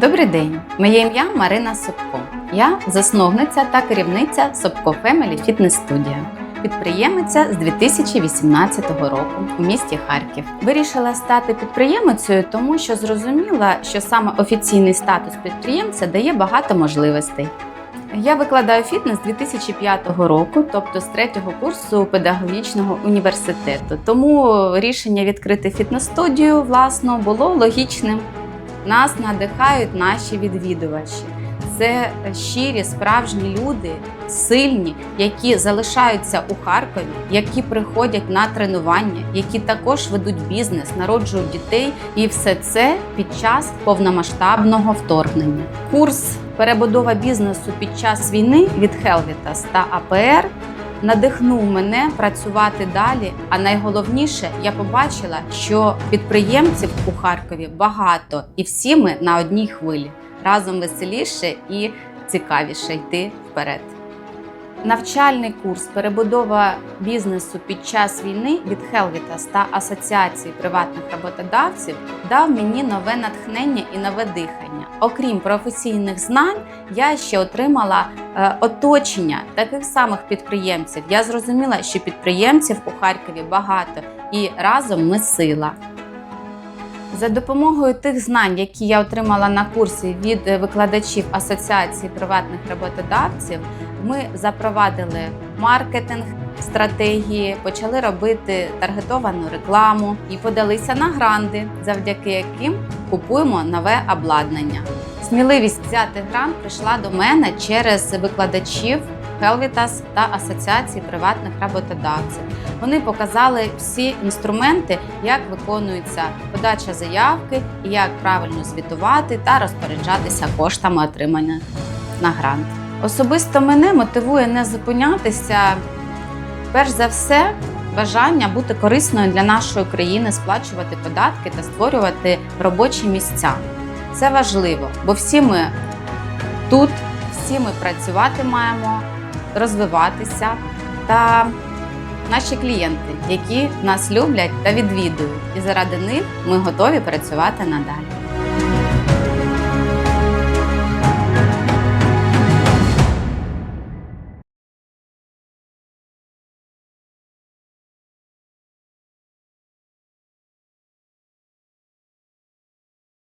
Добрий день, моє ім'я Марина Собко. Я засновниця та керівниця Собко Family Fitness Studio. Підприємиця з 2018 року у місті Харків. Вирішила стати підприємицею, тому що зрозуміла, що саме офіційний статус підприємця дає багато можливостей. Я викладаю фітнес 2005 року, тобто з третього курсу педагогічного університету. Тому рішення відкрити фітнес-студію власно було логічним. Нас надихають наші відвідувачі. Це щирі, справжні люди, сильні, які залишаються у Харкові, які приходять на тренування, які також ведуть бізнес, народжують дітей, і все це під час повномасштабного вторгнення. Курс перебудова бізнесу під час війни від Helvitas та АПР надихнув мене працювати далі. А найголовніше, я побачила, що підприємців у Харкові багато, і всі ми на одній хвилі. Разом веселіше і цікавіше йти вперед. Навчальний курс перебудова бізнесу під час війни від Helvitas та Асоціації приватних роботодавців дав мені нове натхнення і нове дихання. Окрім професійних знань, я ще отримала е, оточення таких самих підприємців. Я зрозуміла, що підприємців у Харкові багато, і разом ми сила. За допомогою тих знань, які я отримала на курсі від е, викладачів Асоціації приватних роботодавців, ми запровадили маркетинг, стратегії, почали робити таргетовану рекламу і подалися на гранди, завдяки яким купуємо нове обладнання. Сміливість взяти грант прийшла до мене через викладачів Helvitas та Асоціації приватних роботодавців. Вони показали всі інструменти, як виконується подача заявки, як правильно звітувати та розпоряджатися коштами отримання на грант. Особисто мене мотивує не зупинятися. Перш за все, бажання бути корисною для нашої країни, сплачувати податки та створювати робочі місця. Це важливо, бо всі ми тут, всі ми працювати маємо, розвиватися та наші клієнти, які нас люблять та відвідують. І заради них ми готові працювати надалі.